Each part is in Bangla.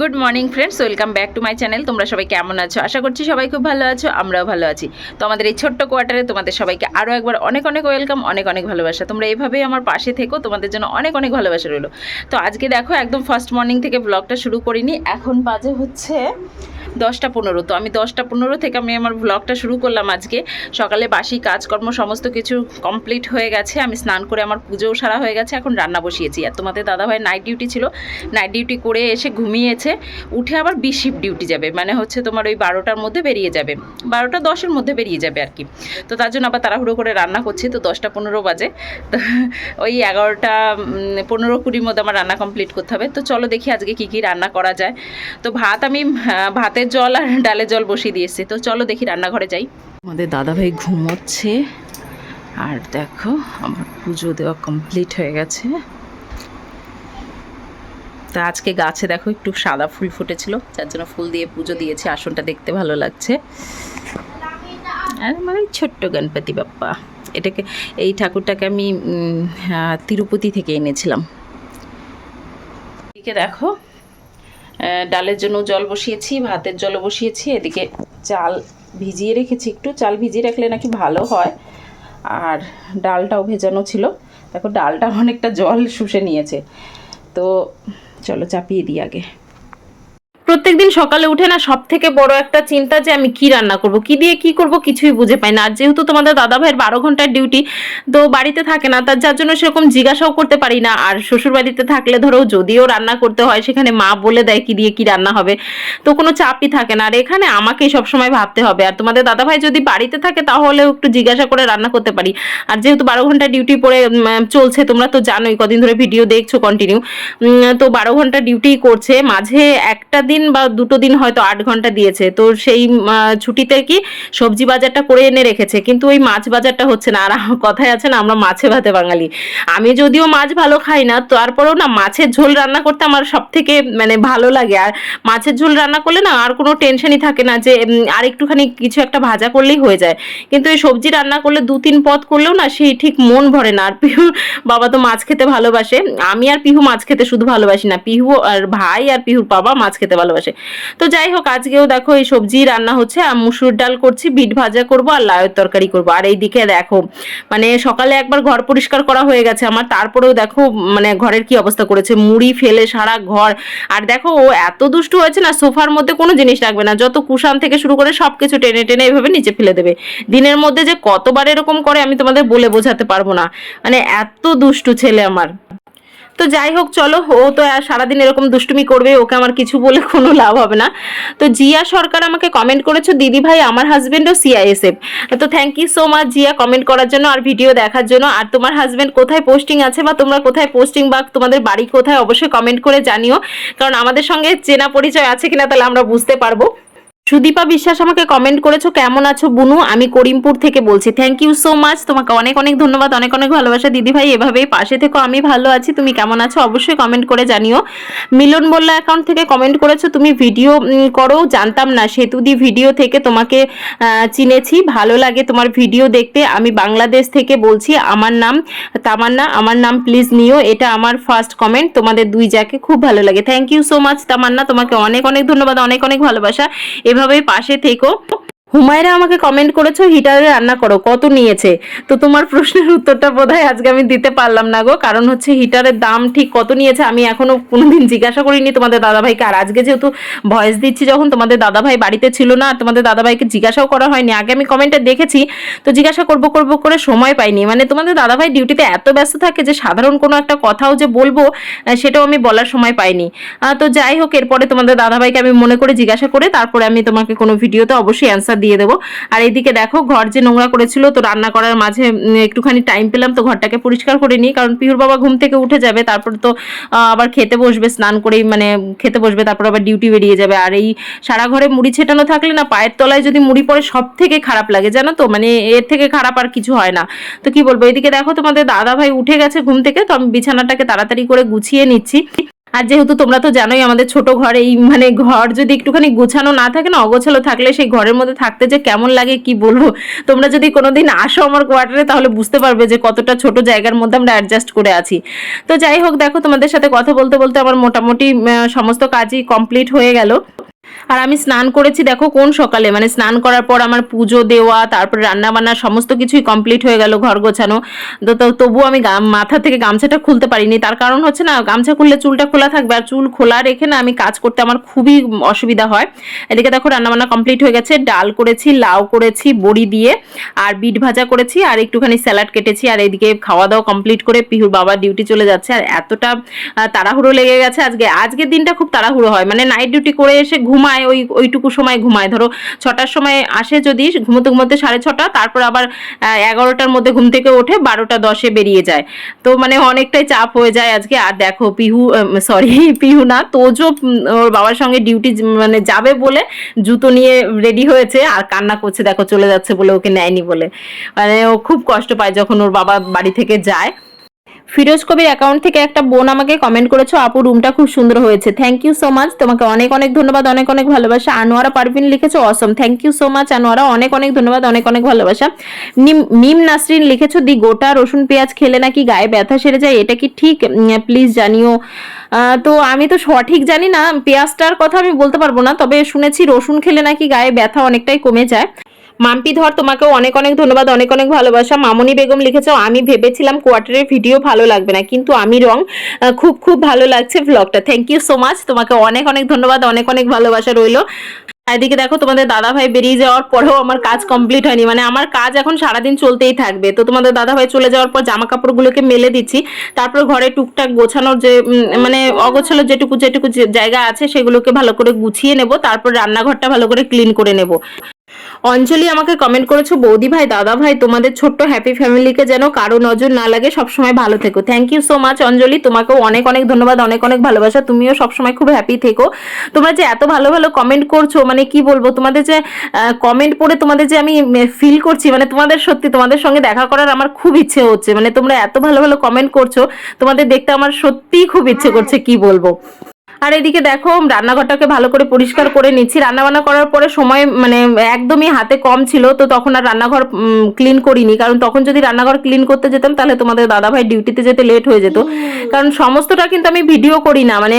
Good morning friends welcome back to my channel তোমরা সবাই কেমন আছো? আশা করছি সবাই খুব ভালো আছো, আমরাও ভালো আছি। তো আমাদের এই ছোট্ট কোয়ার্টারে তোমাদের সবাইকে আরও একবার অনেক অনেক ওয়েলকাম, অনেক অনেক ভালোবাসা। তোমরা এভাবেই আমার পাশে থেকো, তোমাদের জন্য অনেক অনেক ভালোবাসা রইল। তো আজকে দেখো, একদম ফার্স্ট মর্নিং থেকে ব্লগটা শুরু করিনি। এখন বাজে হচ্ছে দশটা পনেরো। তো আমি দশটা পনেরো থেকে আমি আমার ব্লগটা শুরু করলাম আজকে। সকালে বাসি কাজকর্ম সমস্ত কিছু কমপ্লিট হয়ে গেছে। আমি স্নান করে আমার পুজোও সারা হয়ে গেছে। এখন রান্না বসিয়েছি। আর তোমাদের দাদাভাই নাইট ডিউটি ছিল। নাইট ডিউটি করে এসে ঘুমিয়েছে। উঠে আবার বি শিফট ডিউটি যাবে। মানে হচ্ছে তোমার ওই বারোটার মধ্যে বেরিয়ে যাবে। বারোটা দশের মধ্যে বেরিয়ে যাবে আর কি। তো তার জন্য আবার তাড়াহুড়ো করে রান্না করছি। তো দশটা পনেরো বাজে। তো ওই এগারোটা পনেরো কুড়ির মধ্যে আমার রান্না কমপ্লিট করতে হবে। তো চলো দেখি আজকে কী কী রান্না করা যায়। তো ভাত আমি আহ, ভাতের জল আর ডালের জল বসিয়ে দিয়েছি। তো চলো দেখি রান্নাঘরে যাই। আমাদের দাদাভাই ঘুমোচ্ছে। আর দেখো, আমার পুজো দেওয়া কমপ্লিট হয়ে গেছে। তা আজকে গাছে দেখো একটু সাদা ফুল ফুটেছিল, যার জন্য ফুল দিয়ে পুজো দিয়েছি। আসনটা দেখতে ভালো লাগছে। আর আমার এই ছোট্ট গণপতি বাপ্পা। এটাকে, এই ঠাকুরটাকে আমি তিরুপতি থেকে এনেছিলাম। দেখো ডালের জন্য জল বসিয়েছি, ভাতের জল বসিয়েছি, এদিকে চাল ভিজিয়ে রেখেছি একটু। চাল ভিজিয়ে রাখলে নাকি ভালো হয়। আর ডালটাও ভেজানো ছিল। দেখো, ডালটা অনেকটা জল শুষে নিয়েছে। তো চলো, চাপিয়ে দিই আগে। প্রত্যেকদিন সকালে উঠে না সব থেকে বড় একটা চিন্তা যে আমি কি রান্না করব কি দিয়ে কি করব কিছুই বুঝে পাই না। আর যেহেতু তোমাদের দাদা ভাইয়ের বারো ঘণ্টার ডিউটি তো বাড়িতে থাকে না তার যার জন্য সেরকম জিজ্ঞাসাও করতে পারি না। আর শ্বশুর বাড়িতে থাকলে ধরো যদিও রান্না করতে হয় সেখানে মা বলে দেয় কি দিয়ে কি রান্না হবে। তো কোনো চাপই থাকে না। আর এখানে আমাকেই সবসময় ভাবতে হবে। আর তোমাদের দাদা ভাই যদি বাড়িতে থাকে তাহলেও একটু জিজ্ঞাসা করে রান্না করতে পারি। আর যেহেতু বারো ঘণ্টা ডিউটি উম, চলছে তোমরা তো জানোই কদিন ধরে ভিডিও দেখছ কন্টিনিউ তো বারো ঘণ্টা ডিউটি করছে। মাঝে একটা দিন বা দুটো দিন হয়তো আট ঘণ্টা দিয়েছে। তো সেই ছুটিতে কি সবজি বাজারটা করে এনে রেখেছে? কিন্তু ওই মাছ বাজারটা হচ্ছে না। আর কথায় আছে না, আমরা মাছে ভাতে বাঙালি। আমি যদিও মাছ ভালো খাই না, তারপরেও না মাছের ঝোল রান্না করতে আমার সব থেকে মানে ভালো লাগে। আর মাছের ঝোল রান্না করলে না আর কোনো টেনশনই থাকে না যে আর একটুখানি কিছু একটা ভাজা করলেই হয়ে যায়। কিন্তু এই সবজি রান্না করলে দু তিন পদ করলেও না সেই ঠিক মন ভরে না। আর পিহু, বাবা তো মাছ খেতে ভালোবাসে। আমি আর পিহু মাছ খেতে শুধু ভালোবাসি না। পিহু আর ভাই আর পিহুর বাবা মাছ খেতে ভালোবাসে। তো যাই হোক, আজকেও দেখো এই সবজি রান্না হচ্ছে, আর মুসুর ডাল করছি, বিট ভাজা করব, আর লাউয়ের তরকারি করব। আর এই দিকে দেখো মানে সকালে একবার ঘর পরিষ্কার করা হয়ে গেছে আমার, তারপরেও দেখো মানে ঘরের কি অবস্থা করেছে, মুড়ি ফেলে সারা ঘর। আর দেখো, ও এত দুষ্টু হয়েছে না, সোফার মধ্যে কোনো জিনিস রাখবে না, যত কুশান থেকে শুরু করে সব কিছু টেনে টেনে এভাবে নিচে ফেলে দেবে। দিনের মধ্যে যে কতবার এরকম করে আমি তোমাদের বলে বোঝাতে পারব না। মানে এত দুষ্টু ছেলে আমার। তো যাই হোক, চলো, ও তো সারাদিন এরকম দুষ্টুমি করবে, ওকে আমার কিছু বলে কোনো লাভ হবে না। তো জিয়া সরকার আমাকে কমেন্ট করেছ, দিদি ভাই আমার হাজবেন্ডও সিআইএসএফ তো thank you so much Zia comment করার জন্য আর ভিডিও দেখার জন্য। আর তোমার হাজব্যান্ড কোথায় পোস্টিং আছে বা তোমরা কোথায় পোস্টিং বা তোমাদের বাড়ি কোথায়, অবশ্যই কমেন্ট করে জানিও। কারণ আমাদের সঙ্গে চেনা পরিচয় আছে কিনা তাহলে আমরা বুঝতে পারব। সুদীপা বিশ্বাস আমাকে কমেন্ট করেছ, কেমন আছো বুনু? আমি করিমপুর থেকে বলছি। থ্যাংক ইউ সো মাচ তোমাকে অনেক অনেক ধন্যবাদ, অনেক অনেক ভালোবাসা। দিদি ভাই এভাবেই পাশে থেকো। আমি ভালো আছি। তুমি কেমন আছো অবশ্যই কমেন্ট করে জানিও। মিলন বল্লা অ্যাকাউন্ট থেকে কমেন্ট করেছ, তুমি ভিডিও করো। জানতাম না সেতুদি ভিডিও থেকে তোমাকে চিনেছি। ভালো লাগে তোমার ভিডিও দেখতে। আমি বাংলাদেশ থেকে বলছি, আমার নাম তামান্না। আমার নাম প্লিজ নিও। এটা আমার ফার্স্ট কমেন্ট তোমাদের দুই যাকে খুব ভালো লাগে। Thank you so much Tamanna. তোমাকে অনেক অনেক ধন্যবাদ, অনেক অনেক ভালোবাসা। এভাবেই পাশে থেকো। হুমায়রা আমাকে কমেন্ট করেছ, হিটারে রান্না করো, কত নিয়েছে? তো তোমার প্রশ্নের উত্তরটা বোধহয় আজকে আমি দিতে পারলাম না গো, কারণ হচ্ছে হিটারের দাম ঠিক কত নিয়েছে আমি এখনও কোনোদিন জিজ্ঞাসা করিনি তোমাদের দাদাভাইকে। আর আজকে যেহেতু ভয়েস দিচ্ছি যখন, তোমাদের দাদাভাই বাড়িতে ছিল না আর তোমাদের দাদাভাইকে জিজ্ঞাসাও করা হয়নি। আগে আমি কমেন্টে দেখেছি, তো জিজ্ঞাসা করব করব করে সময় পাইনি। মানে তোমাদের দাদাভাই ডিউটিতে এত ব্যস্ত থাকে যে সাধারণ কোনো একটা কথাও যে বলব সেটাও আমি বলার সময় পাইনি। তো যাই হোক, এরপরে তোমাদের দাদাভাইকে আমি মনে করে জিজ্ঞাসা করে, তারপরে আমি তোমাকে কোনো ভিডিওতে অবশ্যই অ্যান্সার দিয়ে দেবো। আর এইদিকে দেখো, ঘর যে নোংরা করেছিল, তো রান্না করার মাঝে একটুখানি টাইম পেলাম, তো ঘরটাকে পরিষ্কার করে নিই। কারণ পিহুর বাবা ঘুম থেকে উঠে যাবে, তারপর তো আবার খেতে বসবে, স্নান করেই মানে খেতে বসবে, তারপর আবার ডিউটি বেরিয়ে যাবে। আর এই সারা ঘরে মুড়ি ছেটানো থাকলে না, পায়ের তলায় যদি মুড়ি পড়ে সব থেকে খারাপ লাগে, জানো তো? মানে এর থেকে খারাপ আর কিছু হয় না। তো কি বলব, এদিকে দেখো তোমাদের দাদা ভাই উঠে গেছে ঘুম থেকে, তো আমি বিছানাটাকে তাড়াতাড়ি করে গুছিয়ে নিচ্ছি। আর যেহেতু তোমরা তো জানোই আমাদের ছোট ঘরে, এই মানে ঘর যদি একটুখানি গুছানো না থাকে না, অগোছালো থাকলে সেই ঘরের মধ্যে থাকতে যে কেমন লাগে কি বলব? তোমরা যদি কোনোদিন আসো আমার কোয়ার্টারে, তাহলে বুঝতে পারবে যে কতটা ছোট জায়গার মধ্যে আমরা অ্যাডজাস্ট করে আছি। তো যাই হোক, দেখো তোমাদের সাথে কথা বলতে বলতে আমার মোটামুটি সমস্ত কাজই কমপ্লিট হয়ে গেল। আর আমি স্নান করেছি, দেখো কোন সকালে? মানে স্নান করার পর আমার পুজো দেওয়া, তারপর রান্না বান্না সমস্ত কিছুই কমপ্লিট হয়ে গেল ঘর গোছানো। তো তবুও আমি মাথা থেকে গামছাটা খুলতে পারিনি। তার কারণ হচ্ছে না, গামছা খুললে চুলটা খোলা থাকবে। আর চুল খোলা রেখে না আমি কাজ করতে আমার খুবই অসুবিধা হয়। এদিকে দেখো রান্নাবান্না কমপ্লিট হয়ে গেছে। ডাল করেছি, লাউ করেছি, বড়ি দিয়ে, আর বিট ভাজা করেছি, আর একটুখানি স্যালাড কেটেছি। আর এদিকে খাওয়া দাওয়া কমপ্লিট করে পিহুর বাবা ডিউটি চলে যাচ্ছে। আর এতটা তাড়াহুড়ো লেগে গেছে আজকে। আজকের দিনটা খুব তাড়াহুড়ো হয়। মানে নাইট ডিউটি করে এসে ঘুমায় ওই ওইটুকু সময় ঘুমায়। ধরো ছটার সময় আসে যদি ঘুমোতে ঘুমোতে সাড়ে ছটা তারপর আবার এগারোটার মধ্যে ঘুম থেকে ওঠে বারোটা দশে বেরিয়ে যায়। তো মানে অনেকটাই চাপ হয়ে যায় আজকে। আর দেখো পিহু সরি পিহু না তোজো উম, ওর বাবার সঙ্গে ডিউটি মানে যাবে বলে জুতো নিয়ে রেডি হয়েছে আর কান্না করছে দেখো চলে যাচ্ছে বলে ওকে নেয়নি বলে। মানে ও খুব কষ্ট পায় যখন ওর বাবা বাড়ি থেকে যায়। ফিরোজ কবির অ্যাকাউন্ট থেকে একটা বোন আমাকে কমেন্ট করেছ, আপু রুমটা খুব সুন্দর হয়েছে। থ্যাংক ইউ সো মাচ তোমাকে অনেক অনেক ধন্যবাদ, অনেক অনেক ভালোবাসা। আনোয়ারা পারভিন লিখেছো awesome thank you so much Anwara. অনেক অনেক ধন্যবাদ, অনেক অনেক ভালোবাসা। মিম নাসরিন লিখেছো, দি গোটা রসুন পেঁয়াজ খেলে নাকি গায়ে ব্যথা সেরে যায়? এটা কি ঠিক? প্লিজ জানিও। তো আমি তো সঠিক জানি না, পেঁয়াজটার কথা আমি বলতে পারব না, তবে শুনেছি রসুন খেলে নাকি গায়ে ব্যথা অনেকটাই কমে যায়। মাম্পি ধর, তোমাকেও অনেক অনেক ধন্যবাদ, অনেক অনেক ভালোবাসা। মামনি বেগম লিখেছো, আমি ভেবেছিলাম কোয়ার্টারের ভিডিও ভালো লাগবে না, কিন্তু আমি রং খুব খুব ভালো লাগছে ভ্লগটা থ্যাংক ইউ সো মাচ তোমাকে অনেক অনেক ধন্যবাদ, অনেক অনেক ভালোবাসা রইল। এদিকে দেখো, তোমাদের দাদা ভাই বেরিয়ে যাওয়ার পরেও আমার কাজ কমপ্লিট হয়নি মানে আমার কাজ এখন সারাদিন চলতেই থাকবে। তো তোমাদের দাদা ভাই চলে যাওয়ার পর জামা কাপড়গুলোকে মেলে দিচ্ছি, তারপর ঘরে টুকটাক গোছানোর যে মানে অগোছালো যেটুকু যেটুকু জায়গা আছে সেগুলোকে ভালো করে গুছিয়ে নেব, তারপর রান্নাঘরটা ভালো করে ক্লিন করে নেব। অঞ্জলি আমাকে কমেন্ট করেছ, বৌদি ভাই, দাদা ভাই, তোমাদের ছোট্ট হ্যাপি ফ্যামিলিকে যেন কারও নজর না লাগে, সবসময় ভালো থেকো। Thank you so much Anjali. তোমাকেও অনেক অনেক ধন্যবাদ, অনেক অনেক ভালোবাসা। তুমিও সবসময় খুব হ্যাপি থেকো। তোমরা যে এত ভালো ভালো কমেন্ট করছ মানে কি বলব, তোমাদের যে কমেন্ট পড়ে তোমাদের যে আমি ফিল করছি মানে তোমাদের সত্যি, তোমাদের সঙ্গে দেখা করার আমার খুব ইচ্ছে হচ্ছে। মানে তোমরা এত ভালো ভালো কমেন্ট করছ, তোমাদের দেখতে আমার সত্যিই খুব ইচ্ছে করছে, কি বলব? আর এদিকে দেখো, রান্নাঘরটাকে ভালো করে পরিষ্কার করে নিচ্ছি। রান্নাবান্না করার পরে সময় মানে একদমই হাতে কম ছিল, তো তখন আর রান্নাঘর ক্লিন করিনি। কারণ তখন যদি রান্নাঘর ক্লিন করতে যেতাম, তাহলে তোমাদের দাদাভাই ডিউটিতে যেতে লেট হয়ে যেত। কারণ সমস্তটা কিন্তু আমি ভিডিও করি না। মানে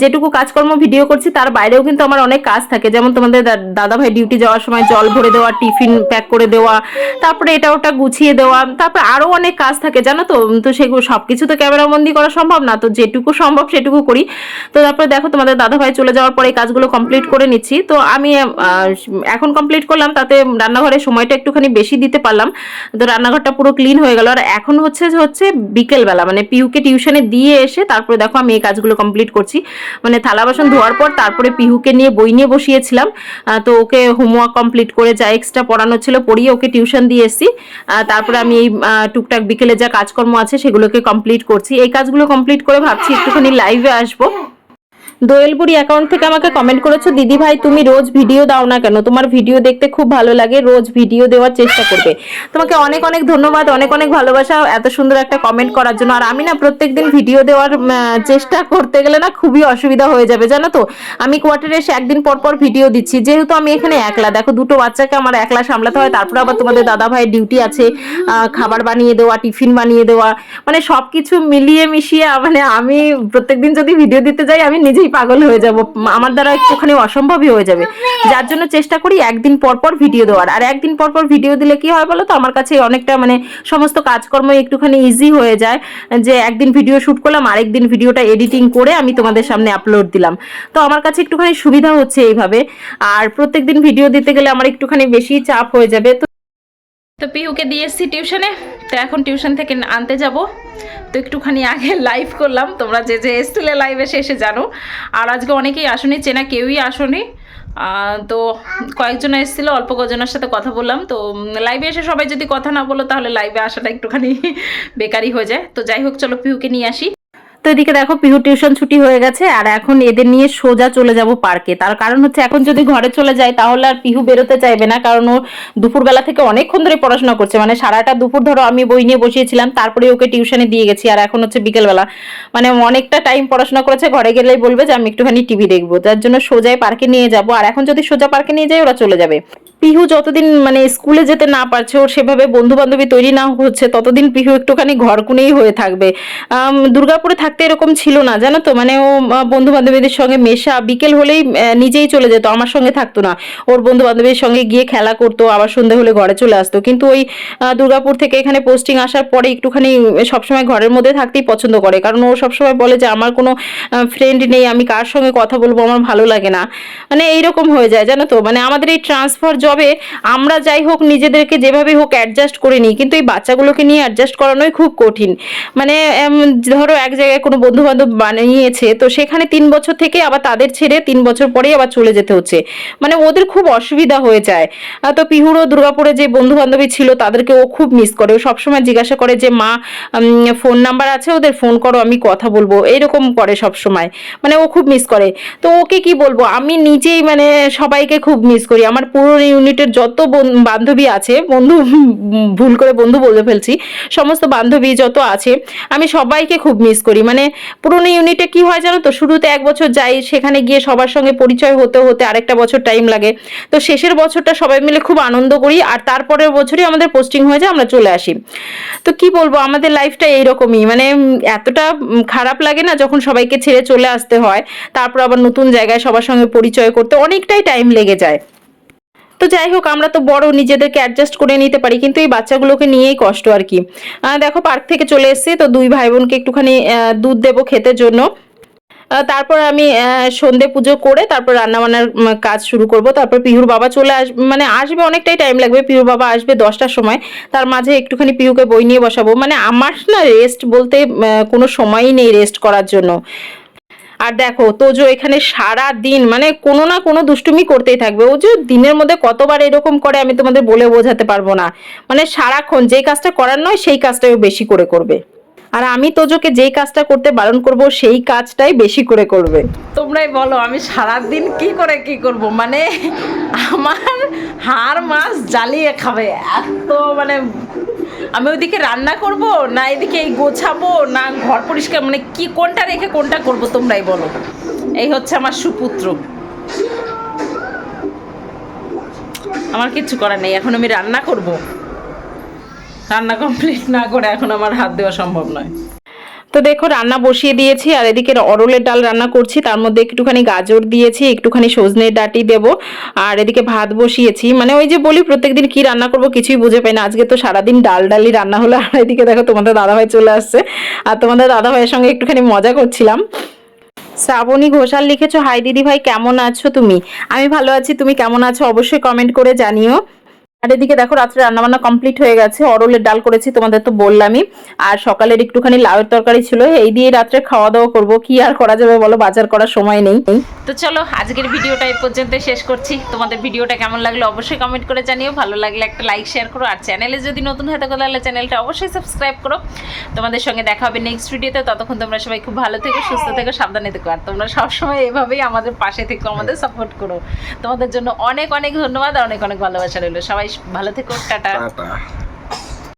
যেটুকু কাজকর্ম ভিডিও করছি, তার বাইরেও কিন্তু আমার অনেক কাজ থাকে। যেমন তোমাদের দাদাভাই ডিউটি যাওয়ার সময় জল ভরে দেওয়া, টিফিন প্যাক করে দেওয়া, তারপরে এটা ওটা গুছিয়ে দেওয়া, তারপর আরও অনেক কাজ থাকে, জানো তো? তো সেগুলো সব কিছু তো ক্যামেরাবন্দি করা সম্ভব না। তো যেটুকু সম্ভব সেটুকু করি। তো তারপরে দেখো তোমাদের দাদাভাই চলে যাওয়ার পরে এই কাজগুলো কমপ্লিট করে নিচ্ছি। তো আমি এখন কমপ্লিট করলাম, তাতে রান্নাঘরে সময়টা একটুখানি বেশি দিতে পারলাম। তো রান্নাঘরটা পুরো ক্লিন হয়ে গেল। আর এখন হচ্ছে যে হচ্ছে বিকেলবেলা মানে পিহুকে টিউশনে দিয়ে এসে তারপরে দেখো আমি এই কাজগুলো কমপ্লিট করছি। মানে থালা বাসন ধোয়ার পর তারপরে পিহুকে নিয়ে বই নিয়ে বসিয়েছিলাম। তো ওকে হোমওয়ার্ক কমপ্লিট করে যা এক্সট্রা পড়ানো ছিল পড়িয়ে ওকে টিউশন দিয়ে এসেছি। তারপরে আমি এই টুকটাক বিকেলে যা কাজকর্ম আছে সেগুলোকে কমপ্লিট করছি। এই কাজগুলো কমপ্লিট করে ভাবছি একটুখানি লাইভে আসব। দোয়েলপুরি অ্যাকাউন্ট থেকে আমাকে কমেন্ট করেছ, দিদি ভাই, তুমি রোজ ভিডিও দাও না কেন? তোমার ভিডিও দেখতে খুব ভালো লাগে, রোজ ভিডিও দেওয়ার চেষ্টা করবে। তোমাকে অনেক অনেক ধন্যবাদ, অনেক অনেক ভালোবাসা, এত সুন্দর একটা কমেন্ট করার জন্য। আর আমি না প্রত্যেকদিন ভিডিও দেওয়ার চেষ্টা করতে গেলে না খুবই অসুবিধা হয়ে যাবে, জানো তো? আমি কোয়ার্টারে এসে একদিন পর পর ভিডিও দিচ্ছি। যেহেতু আমি এখানে একলা, দেখো দুটো বাচ্চাকে আমার একলা সামলাতে হয়, তারপরে আবার তোমাদের দাদা ভাইয়ের ডিউটি আছে খাবার বানিয়ে দেওয়া, টিফিন বানিয়ে দেওয়া মানে সব কিছু মিলিয়ে মিশিয়ে মানে আমি প্রত্যেকদিন যদি ভিডিও দিতে যাই, আমি নিজেই পাগল হয়ে যাব। আমার দ্বারা একটুখানি অসম্ভবই হয়ে যাবে। যার জন্য চেষ্টা করি একদিন পর পর ভিডিও দেওয়ার। আর একদিন পর পর ভিডিও দিলে কি হয় বলো তো আমার কাছে অনেকটা মানে সমস্ত কাজকর্ম একটুখানি ইজি হয়ে যায়। যে একদিন ভিডিও শুট করলাম আরেকদিন ভিডিওটা এডিটিং করে আমি তোমাদের সামনে আপলোড দিলাম। তো আমার কাছে একটুখানি সুবিধা হচ্ছে এইভাবে। আর প্রত্যেকদিন ভিডিও দিতে গেলে আমার একটুখানি বেশি চাপ হয়ে যাবে। তো তো পিহুকে দিয়ে এসছি টিউশনে। তো এখন টিউশন থেকে আনতে যাব। তো একটুখানি আগে লাইভ করলাম। তোমরা যে যে এসছিলে লাইভে এসে এসে জানো। আর আজকে অনেকেই আসনি, চেনা কেউই আসনি। তো কয়েকজন এসেছিল, অল্প কজনের সাথে কথা বললাম। তো লাইভে এসে সবাই যদি কথা না বলো, তাহলে লাইভে আসাটা একটুখানি বেকারই হয়ে যায়। তো যাই হোক, চলো পিহুকে নিয়ে আসি। তো এদিকে দেখো পিহু টিউশন ছুটি হয়ে গেছে আর এখন এদের নিয়ে সোজা চলে যাব পার্কে। তার কারণ হচ্ছে এখন যদি ঘরে চলে যায় তাহলে আর পিহু বেরোতে চাইবে না, কারণ ও দুপুরবেলা থেকে অনেকক্ষণ ধরে পড়াশোনা করছে। মানে সারাটা দুপুর ধরো আমি বই নিয়ে বসিয়েছিলাম, তারপরে ওকে টিউশনে দিয়ে গেছি আর এখন হচ্ছে বিকেলবেলা। মানে অনেকটা টাইম পড়াশোনা করেছে, ঘরে গেলেই বলবে যে আমি একটুখানি টিভি দেখব। তার জন্য সোজাই পার্কে নিয়ে যাব আর এখন যদি সোজা পার্কে নিয়ে যাই ওরা চলে যাবে। পিহু যতদিন মানে স্কুলে যেতে না পারছে, ওর সেভাবে বন্ধু বান্ধবী তৈরি না হচ্ছে, ততদিন পিহু একটুখানি ঘরকুনেই হয়ে থাকবে। দুর্গাপুরে থাকতে এরকম ছিল না, জানো তো? মানে ও বন্ধু বান্ধবীদের সঙ্গে মেশা, বিকেল হলেই নিজেই চলে যেত, আমার সঙ্গে থাকতো না। ওর বন্ধু বান্ধবীর সঙ্গে গিয়ে খেলা করতো, আবার সন্ধে হলে ঘরে চলে আসতো। কিন্তু ওই দুর্গাপুর থেকে এখানে পোস্টিং আসার পরে একটুখানি সবসময় ঘরের মধ্যে থাকতেই পছন্দ করে। কারণ ও সবসময় বলে যে, আমার কোনো ফ্রেন্ড নেই, আমি কার সঙ্গে কথা বলব, আমার ভালো লাগে না। মানে এইরকম হয়ে যায়, জানো তো? মানে আমাদের এই ট্রান্সফার জবে আমরা যাই হোক, নিজেদেরকে যেভাবে হোক অ্যাডজাস্ট করে নিই। কিন্তু এই বাচ্চাগুলোকে নিয়ে অ্যাডজাস্ট করানোই খুব কঠিন। মানে ধরো এক জায়গায় কোনো বন্ধু বান্ধব বানিয়েছে, তো সেখানে তিন বছর থেকে আবার তাদের ছেড়ে তিন বছর পরেই আবার চলে যেতে হচ্ছে। মানে ওদের খুব অসুবিধা হয়ে যায়। তো পিহুরও দুর্গাপুরে যে বন্ধু বান্ধবী ছিল, তাদেরকে ও খুব মিস করে। ও সবসময় জিজ্ঞাসা করে যে, মা ফোন নাম্বার আছে ওদের? ফোন করো, আমি কথা বলব। এইরকম করে সব সময় মানে ও খুব মিস করে। তো ওকে কি বলব? আমি নিজেই মানে সবাইকে খুব মিস করি। আমার পুরো ইউনিটের যত বন- বান্ধবী আছে, বন্ধু, ভুল করে বন্ধু বলে ফেলছি, সমস্ত বান্ধবী যত আছে, আমি সবাইকে খুব মিস করি। মানে পুরনো ইউনিটে কি হয় জানো তো? শুরুতে এক বছর যাই, সেখানে গিয়ে সবার সঙ্গে পরিচয় হতে হতে আরেকটা বছর টাইম লাগে। তো শেষের বছরটা সবাই মিলে খুব আনন্দ করি, আর তারপরের বছরই আমাদের পোস্টিং হয়ে যায়, আমরা চলে আসি। তো কি বলব, আমাদের লাইফটা এইরকমই। মানে এতটা খারাপ লাগে না যখন সবাইকে ছেড়ে চলে আসতে হয়, তারপর আবার নতুন জায়গায় সবার সঙ্গে পরিচয় করতে অনেকটাই টাইম লেগে যায়। তো যাই হোক, আমরা তো বড় নিজেদেরকে অ্যাডজাস্ট করে নিতে পারি, কিন্তু এই বাচ্চাগুলোকে নিয়েই কষ্ট আর কি। দেখো পার্ক থেকে চলে এসেছি, তো দুই ভাই বোনকে একটুখানি দুধ দেবো খেতের জন্য। তারপর আমি সন্ধে পুজো করে তারপর রান্নাবান্নার কাজ শুরু করব। তারপর পিহুর বাবা চলে আস মানে আসবে অনেকটাই টাইম লাগবে, পিহুর বাবা আসবে দশটার সময়। তার মাঝে একটুখানি পিহুকে বই নিয়ে বসাবো। মানে আমার না রেস্ট বলতে কোনো সময়ই নেই রেস্ট করার জন্য। আর দেখো তোজো এখানে সারা দিন মানে কোনো না কোনো দুষ্টুমি করতেই থাকবে। ও যে দিনের মধ্যে কতবার এরকম করে আমি তোমাদের বলে বোঝাতে পারব না। মানে সারাক্ষণ যে কাজটা করার নয়, সেই কাজটাই ও বেশি করে করবে। আর আমি তোজোকে যেই কাজটা করতে বারণ করব, সেই কাজটাই বেশি করে করবে। তোমরাই বলো, আমি সারাদিন কি করে কি করব? মানে আমার হাড় মাছ জ্বালিয়ে খাবে, এত মানে আমি ওইদিকে রান্না করব, না এদিকে এই গোছাবো, না ঘর পরিষ্কার মানে কি কোনটা রেখে কোনটা করব তোমরাই বলো। এই হচ্ছে আমার সুপুত্র। আমার কিছু করার নেই, এখন আমি রান্না করব। রান্না কমপ্লিট না করে এখন আমার হাত দেওয়া সম্ভব নয়। তো দেখো, রান্না বসিয়ে দিয়েছি, আর এদিকে অরলের ডাল রান্না করছি। তার মধ্যে একটুখানি গাজর দিয়েছি, একটুখানি সজনের ডাটি দেবো, আর এদিকে ভাত বসিয়েছি। মানে ওই যে বলি, প্রত্যেকদিন কি রান্না করব কিছুই বুঝে পাই না। আজকে তো সারাদিন ডাল ডালই রান্না হলো, আর এদিকে দেখো তোমাদের দাদাভাই চলে আসছে। আর তোমাদের দাদাভাইয়ের সঙ্গে একটুখানি মজা করছিলাম। শ্রাবণী ঘোষাল লিখেছো, হাই দিদি ভাই কেমন আছো তুমি? আমি ভালো আছি, তুমি কেমন আছো? অবশ্যই কমেন্ট করে জানিও। আর এদিকে দেখো, রাত্রে রান্নাবান্না কমপ্লিট হয়ে গেছে। অরলের ডাল করেছি, তোমাদের তো বললামই। আর সকালের একটুখানি লাউয়ের তরকারি ছিল, এই দিয়ে রাত্রে খাওয়া দাওয়া করব। কি আর করা যাবে বলো, বাজার করার সময় নেই। তো চলো, আজকের ভিডিওটা এই পর্যন্ত শেষ করছি। তোমাদের ভিডিওটা কেমন লাগল অবশ্যই কমেন্ট করে জানিও। ভালো লাগলে একটা লাইক শেয়ার করো। আর চ্যানেলে যদি নতুন হয়ে থাকো, তাহলে চ্যানেলটা অবশ্যই সাবস্ক্রাইব করো। তোমাদের সঙ্গে দেখা হবে নেক্সট ভিডিওতে ততক্ষণ তোমরা সবাই খুব ভালো থেকো, সুস্থ থেকো, সাবধানে থেকো। আর তোমরা সবসময় এভাবেই আমাদের পাশে থেকো, আমাদের সাপোর্ট করো। তোমাদের জন্য অনেক অনেক ধন্যবাদ, অনেক অনেক ভালোবাসা রইল। সবাই ভালো থেকো টাটা। টাটা।